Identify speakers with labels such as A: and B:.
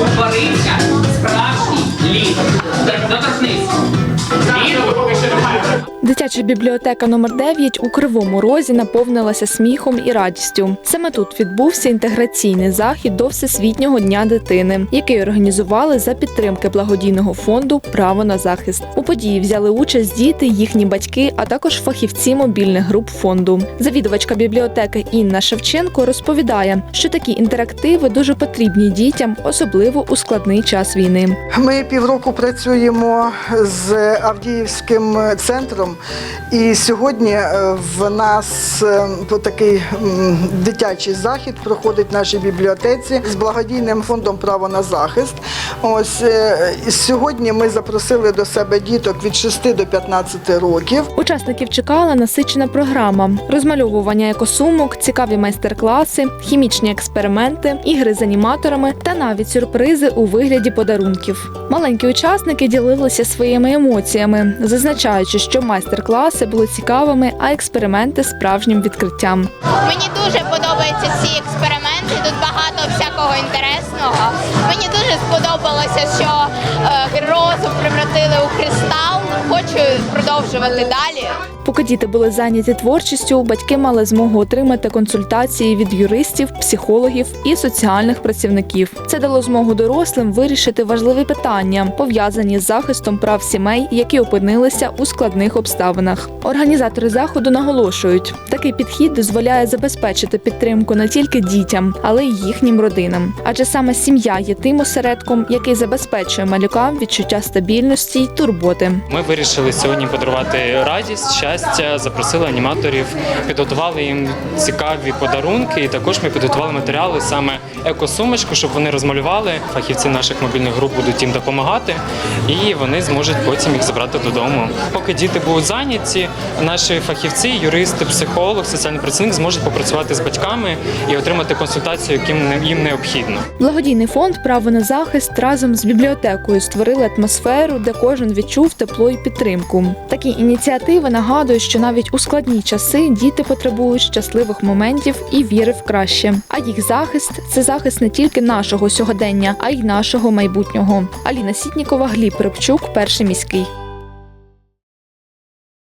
A: утворився справжній лід. Лід
B: Дитяча бібліотека номер 9 у Кривому Розі наповнилася сміхом і радістю. Саме тут відбувся інтеграційний захід до Всесвітнього дня дитини, який організували за підтримки благодійного фонду Право на захист. У події взяли участь діти, їхні батьки, а також фахівці мобільних груп фонду. Завідувачка бібліотеки Інна Шевченко розповідає, що такі інтерактиви дуже потрібні дітям, особливо у складний час війни.
C: Ми півроку працюємо з Авдіївським центром, і сьогодні е, в нас е, такий дитячий захід проходить в нашій бібліотеці з благодійним фондом Право на захист. Ось е, сьогодні ми запросили до себе діток від 6 до 15 років.
B: Учасників чекала насичена програма: розмальовування екосумок, цікаві майстер-класи, хімічні експерименти, ігри з аніматорами та навіть сюрпризи у вигляді подарунків. Маленькі учасники ділилися своїми емоціями, зазначаючи, що майстер-класи були цікавими, а експерименти справжнім відкриттям.
D: Мені дуже подобаються ці експерименти. Тут багато всякого інтересного. Мені дуже сподобалося, що Хочу продовжувати далі.
B: Поки діти були зайняті творчістю, батьки мали змогу отримати консультації від юристів, психологів і соціальних працівників. Це дало змогу дорослим вирішити важливі питання, пов'язані з захистом прав сімей, які опинилися у складних обставинах. Організатори заходу наголошують, такий підхід дозволяє забезпечити підтримку не тільки дітям, але й їхнім родинам. Адже саме сім'я є тим осередком, який забезпечує малюкам відчуття стабільності й турботи.
E: Ми вирішили сьогодні подарувати радість, щастя, запросили аніматорів, підготували їм цікаві подарунки. І також ми підготували матеріали саме екосумочку, щоб вони розмалювали. Фахівці наших мобільних груп будуть їм допомагати, і вони зможуть потім їх забрати додому. Поки діти будуть зайняті, наші фахівці, юристи, психолог, соціальний працівник зможуть попрацювати з батьками і отримати консультацію, яким їм необхідно.
B: Благодійний фонд Право на захист разом з бібліотекою створили атмосферу, де кожен відчув тепло і підтримку. Такі ініціативи нагадують, що навіть у складні часи діти потребують щасливих моментів і віри в краще. А їх захист це захист не тільки нашого сьогодення, а й нашого майбутнього. Аліна Сітнікова, Гліб Рибчук, перший міський.